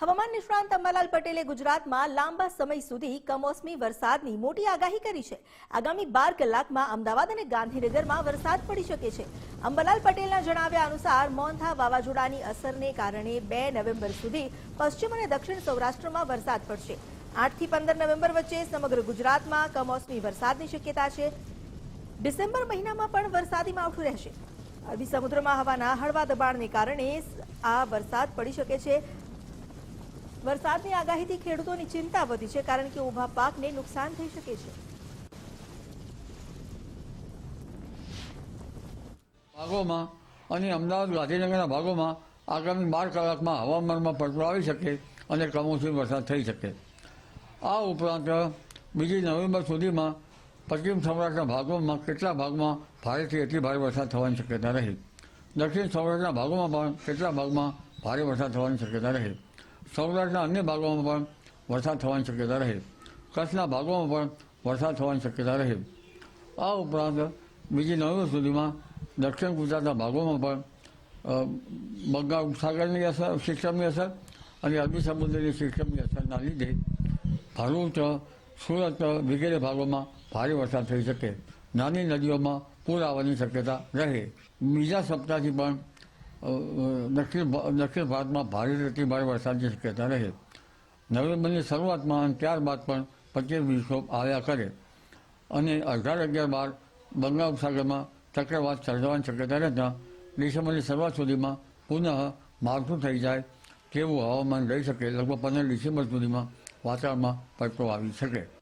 હવામાન નિષ્ણાંત અંબાલાલ પટેલે ગુજરાતમાં લાંબા સમય સુધી કમોસમી વરસાદની મોટી આગાહી કરી છે. આગામી બાર કલાકમાં અમદાવાદ અને ગાંધીનગરમાં વરસાદ પડી શકે છે. અંબાલાલ પટેલના જણાવ્યા અનુસાર મોન્થા વાવાઝોડાની અસરને કારણે બે નવેમ્બર સુધી પશ્ચિમ અને દક્ષિણ સૌરાષ્ટ્રમાં વરસાદ પડશે. આઠથી પંદર નવેમ્બર વચ્ચે સમગ્ર ગુજરાતમાં કમોસમી વરસાદની શક્યતા છે. ડિસેમ્બર મહિનામાં પણ વરસાદી માવઠું રહેશે. અરબી સમુદ્રમાં હવાના હળવા દબાણને કારણે આ વરસાદ પડી શકે છે. વરસાદની આગાહીથી ખેડૂતોની ચિંતા વધી છે કારણ કે ઊભા પાકને નુકસાન થઈ શકે છે. ભાગોમાં અને અમદાવાદ ગાંધીનગરના ભાગોમાં આગામી બાર કલાકમાં હવામાનમાં પલટો આવી શકે અને કમોસમી વરસાદ થઈ શકે. આ ઉપરાંત બીજી નવેમ્બર સુધીમાં પશ્ચિમ સૌરાષ્ટ્રના ભાગોમાં કેટલા ભાગમાં ભારેથી અતિ ભારે વરસાદ થવાની શક્યતા રહી? દક્ષિણ સૌરાષ્ટ્રના ભાગોમાં પણ કેટલા ભાગમાં ભારે વરસાદ થવાની શક્યતા રહે? સૌરાષ્ટ્રના અન્ય ભાગોમાં પણ વરસાદ થવાની શક્યતા રહે. કચ્છના ભાગોમાં પણ વરસાદ થવાની શક્યતા રહે. આ ઉપરાંત બીજી નવેમ્બર સુધીમાં દક્ષિણ ગુજરાતના ભાગોમાં પણ બંગાળ સાગરની અસર, સિસ્ટમની અસર અને અરબી સમુદ્રની સિસ્ટમની અસરના લીધે ભરૂચ, સુરત વગેરે ભાગોમાં ભારે વરસાદ થઈ શકે. નાની નદીઓમાં પૂર આવવાની શક્યતા રહે. બીજા સપ્તાહથી પણ દક્ષિણ દક્ષિણ ભારતમાં ભારે અતિ ભારે વરસાદની શક્યતા રહે. નવેમ્બરની શરૂઆતમાં અને ત્યારબાદ પણ પચીસ વિક્ષોભ આવ્યા કરે. અને અઢાર અગિયાર બાર બંગાળ ઉપસાગરમાં ચક્રવાત સર્જાવાની શક્યતા રહેતા ડિસેમ્બરની શરૂઆત સુધીમાં પુનઃ માવઠું થઈ જાય તેવું હવામાન રહી શકે. લગભગ પંદર ડિસેમ્બર સુધીમાં વાતાવરણમાં પલટો આવી શકે.